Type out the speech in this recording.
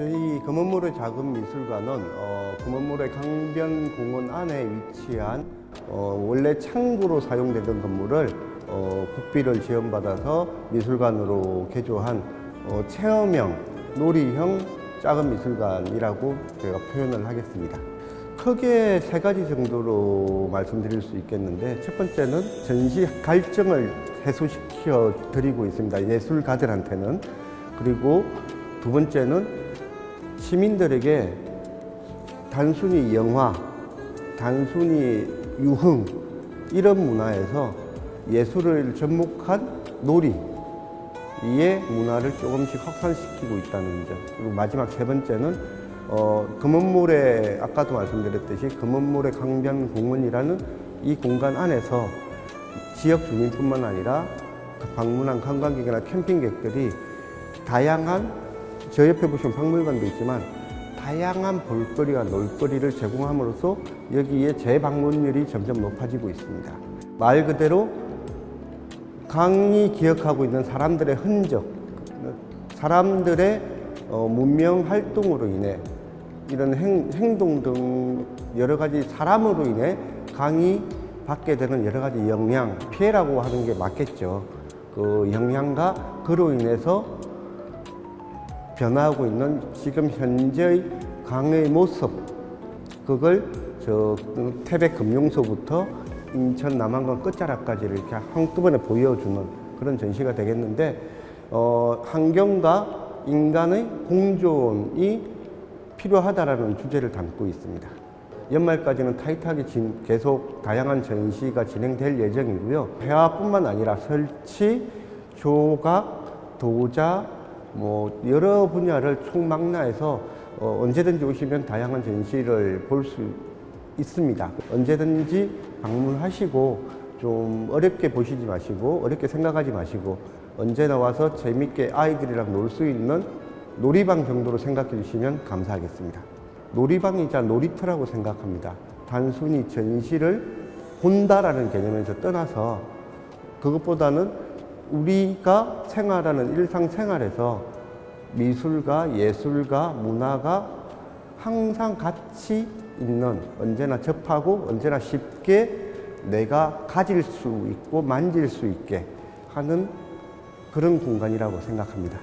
이 금원모래 작은 미술관은 어, 금원모래 강변공원 안에 위치한 어, 원래 창구로 사용되던 건물을 어, 국비를 지원받아서 미술관으로 개조한 어, 체험형, 놀이형 작은 미술관이라고 제가 표현을 하겠습니다. 크게 세 가지 정도로 말씀드릴 수 있겠는데 첫 번째는 전시 갈증을 해소시켜 드리고 있습니다. 예술가들한테는 그리고 두 번째는 시민들에게 단순히 영화, 단순히 유흥 이런 문화에서 예술을 접목한 놀이 이의 문화를 조금씩 확산시키고 있다는 점. 그리고 마지막 세 번째는 어, 금원모래 아까도 말씀드렸듯이 금원모래 강변공원이라는 이 공간 안에서 지역 주민뿐만 아니라 방문한 관광객이나 캠핑객들이 다양한 저 옆에 보시면 박물관도 있지만 다양한 볼거리와 놀거리를 제공함으로써 여기에 재방문율이 점점 높아지고 있습니다. 말 그대로 강이 기억하고 있는 사람들의 흔적, 사람들의 어, 문명 활동으로 인해 이런 행, 행동 등 여러 가지 사람으로 인해 강이 받게 되는 여러 가지 영향, 피해라고 하는 게 맞겠죠. 그 영향과 그로 인해서 변화하고 있는 지금 현재의 강의 모습, 그걸 저 태백 금용소부터 인천 남한강 끝자락까지 이렇게 한꺼번에 보여주는 그런 전시가 되겠는데 어, 환경과 인간의 공존이 필요하다라는 주제를 담고 있습니다. 연말까지는 타이트하게 진- 계속 다양한 전시가 진행될 예정이고요. 회화뿐만 아니라 설치, 조각, 도자, 뭐 여러 분야를 총망라해서 어, 언제든지 오시면 다양한 전시를 볼 수 있습니다. 언제든지 방문하시고 좀 어렵게 보시지 마시고 어렵게 생각하지 마시고 언제나 와서 재밌게 아이들이랑 놀 수 있는 놀이방 정도로 생각해 주시면 감사하겠습니다. 놀이방이자 놀이터라고 생각합니다. 단순히 전시를 본다라는 개념에서 떠나서 그것보다는 우리가 생활하는 일상생활에서 미술과 예술과 문화가 항상 같이 있는 언제나 접하고 언제나 쉽게 내가 가질 수 있고 만질 수 있게 하는 그런 공간이라고 생각합니다.